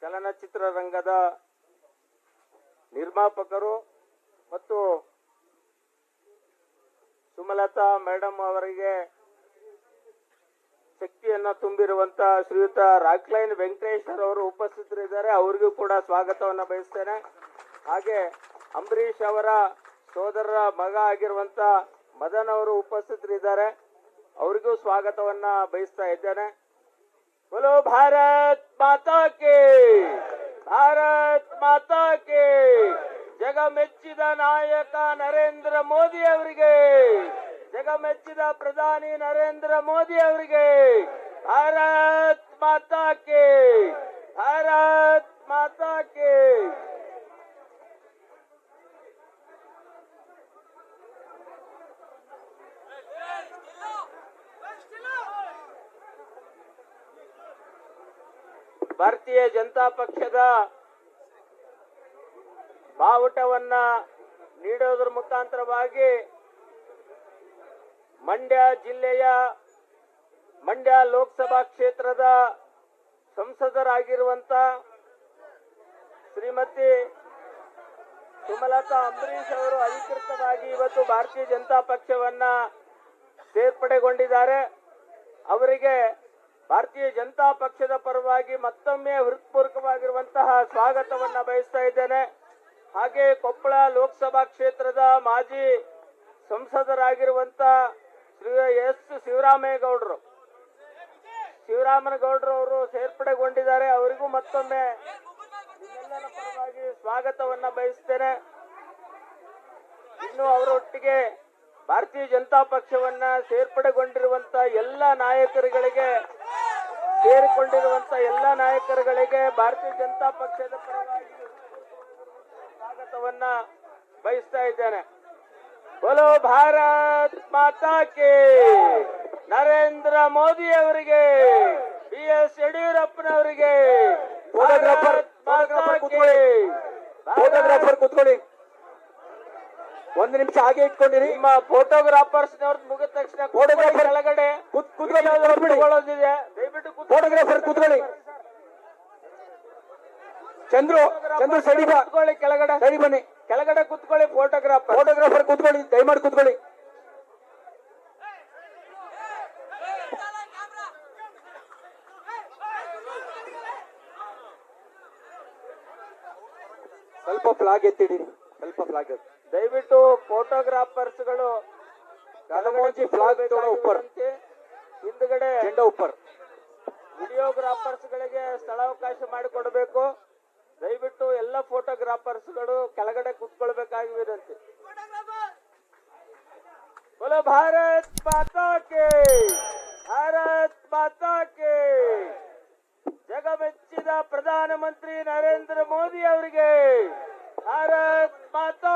ಚಲನಚಿತ್ರ ರಂಗದ ನಿರ್ಮಾಪಕರು ಮತ್ತು ಸುಮಲತಾ ಮೇಡಮ್ ಅವರಿಗೆ ಶಕ್ತಿಯನ್ನ ತುಂಬಿರುವಂತ ಶ್ರೀಯುತ ರಾಕ್ಲೈನ್ ವೆಂಕಟೇಶ್ವರ್ ಅವರು ಉಪಸ್ಥಿತರಿದ್ದಾರೆ. ಅವರಿಗೂ ಕೂಡ ಸ್ವಾಗತವನ್ನ ಬಯಸ್ತೇನೆ. ಹಾಗೆ ಅಂಬರೀಷ್ ಅವರ ಸೋದರರ ಮಗ ಆಗಿರುವಂತ ಮದನ್ ಅವರು ಉಪಸ್ಥಿತರಿದ್ದಾರೆ. ಅವರಿಗೂ ಸ್ವಾಗತವನ್ನ ಬಯಸ್ತಾ ಇದ್ದೇನೆ. बोलो भारत माता के ಭಾರತ್ ಮಾತಾ ಕೆ ಜಗ ಮೆಚ್ಚಿದ ನಾಯಕ ನರೇಂದ್ರ ಮೋದಿ ಅವರಿಗೆ ಜಗ ಮೆಚ್ಚಿದ ಪ್ರಧಾನಿ ನರೇಂದ್ರ ಮೋದಿ ಅವರಿಗೆ ಭಾರತೀಯ ಜನತಾ ಪಕ್ಷದ ಬಾವುಟವನ್ನ ನೀಡೋದ್ರ ಮುಖಾಂತರವಾಗಿ ಮಂಡ್ಯ ಜಿಲ್ಲೆಯ ಮಂಡ್ಯ ಲೋಕಸಭಾ ಕ್ಷೇತ್ರದ ಸಂಸದರಾಗಿರುವಂತ ಶ್ರೀಮತಿ ಸುಮಲತಾ ಅಂಬರೀಶ್ ಅವರು ಅಧಿಕೃತವಾಗಿ ಇವತ್ತು ಭಾರತೀಯ ಜನತಾ ಪಕ್ಷವನ್ನ ಸೇರ್ಪಡೆಗೊಂಡಿದ್ದಾರೆ. ಅವರಿಗೆ ಭಾರತೀಯ ಜನತಾ ಪಕ್ಷದ ಪರವಾಗಿ ಮತ್ತೊಮ್ಮೆ ಹೃತ್ಪೂರ್ವಕವಾಗಿರುವಂತಹ ಸ್ವಾಗತವನ್ನ ಬಯಸ್ತಾ ಇದ್ದೇನೆ. ಹಾಗೆ ಕೊಪ್ಪಳ ಲೋಕಸಭಾ ಕ್ಷೇತ್ರದ ಮಾಜಿ ಸಂಸದರಾಗಿರುವಂತ ಶ್ರೀ ಎಸ್ ಶಿವರಾಮೇಗೌಡರು. ಶಿವರಾಮನಗೌಡರು ಅವರು ಸೇರ್ಪಡೆಗೊಂಡಿದ್ದಾರೆ. ಅವರಿಗೂ ಮತ್ತೊಮ್ಮೆ ಪರವಾಗಿ ಸ್ವಾಗತವನ್ನ ಬಯಸ್ತೇನೆ. ಇನ್ನು ಅವರೊಟ್ಟಿಗೆ ಭಾರತೀಯ ಜನತಾ ಪಕ್ಷವನ್ನ ಸೇರ್ಪಡೆಗೊಂಡಿರುವಂತ ಎಲ್ಲ ನಾಯಕರುಗಳಿಗೆ ಸೇರಿಕೊಂಡಿರುವಂತ ಎಲ್ಲ ನಾಯಕರುಗಳಿಗೆ ಭಾರತೀಯ ಜನತಾ ಪಕ್ಷದ ಪರವಾಗಿ ಸ್ವಾಗತವನ್ನ ಬಯಸ್ತಾ ಇದ್ದೇನೆ. ಬೋಲೋ ಭಾರತ್ ಮಾತಾ ಕೆ! ನರೇಂದ್ರ ಮೋದಿ ಅವರಿಗೆ ಬಿ ಎಸ್ ಯಡಿಯೂರಪ್ಪನವರಿಗೆ ಫೋಟೋಗ್ರಾಫರ್. ಕೂತ್ಕೊಳ್ಳಿ. ಒಂದು ನಿಮಿಷ ಹಾಗೆ ಇಟ್ಕೊಂಡಿರಿ. ನಿಮ್ಮ ಫೋಟೋಗ್ರಾಫರ್ಸ್ ಮುಗಿದ ತಕ್ಷಣ ಫೋಟೋಗ್ರಾಫರ್ ಕೆಳಗಡೆ. ಕೂತ್- ಫೋಟೋಗ್ರಾಫರ್ ಕೂತ್ಕೊಳ್ಳಿ. ಚಂದ್ರು ಚಂದ್ರು ಸರಿ ಬಾ. ಕೂತ್ಕೊಳ್ಳಿ ಕೆಳಗಡೆ. ಸರಿ ಬನ್ನಿ. ಕೆಳಗಡೆ ಕೂತ್ಕೊಳ್ಳಿ ಫೋಟೋಗ್ರಾಫರ್ ಫೋಟೋಗ್ರಾಫರ್ ಕೂತ್ಕೊಳ್ಳಿ ದಯಮಾಡಿ ಕೂತ್ಕೊಳ್ಳಿ. ಸ್ವಲ್ಪ ಫ್ಲಾಗ್ ಎತ್ತಿಡಿ ಸ್ವಲ್ಪ ಫ್ಲಾಗ್ ದಯವಿಟ್ಟು ಫೋಟೋಗ್ರಾಫರ್ಸ್ಗಳು ಕಲಮೋಂಜಿ ಫ್ಲಾಗ್ ಉಪ್ಪರ್. ಹಿಂದ್ಗಡೆ ಉಪ್ಪರ್. ವಿಡಿಯೋಗ್ರಾಫರ್ಸ್ ಗಳಿಗೆ ಸ್ಥಳಾವಕಾಶ ಮಾಡಿಕೊಡಬೇಕು. ದಯವಿಟ್ಟು ಎಲ್ಲ ಫೋಟೋಗ್ರಾಫರ್ಸ್ಗಳು ಕೆಳಗಡೆ ಕುತ್ಕೊಳ್ಬೇಕಾಗಿ ವಿನಂತಿ. ಭಾರತ್ ಮಾತಾ ಕೇ! ಭಾರತ್ ಮಾತಾ ಜಗಮೆಚ್ಚಿದ ಪ್ರಧಾನಮಂತ್ರಿ ನರೇಂದ್ರ ಮೋದಿ ಅವರಿಗೆ ಭಾರತ್ ಮಾತಾ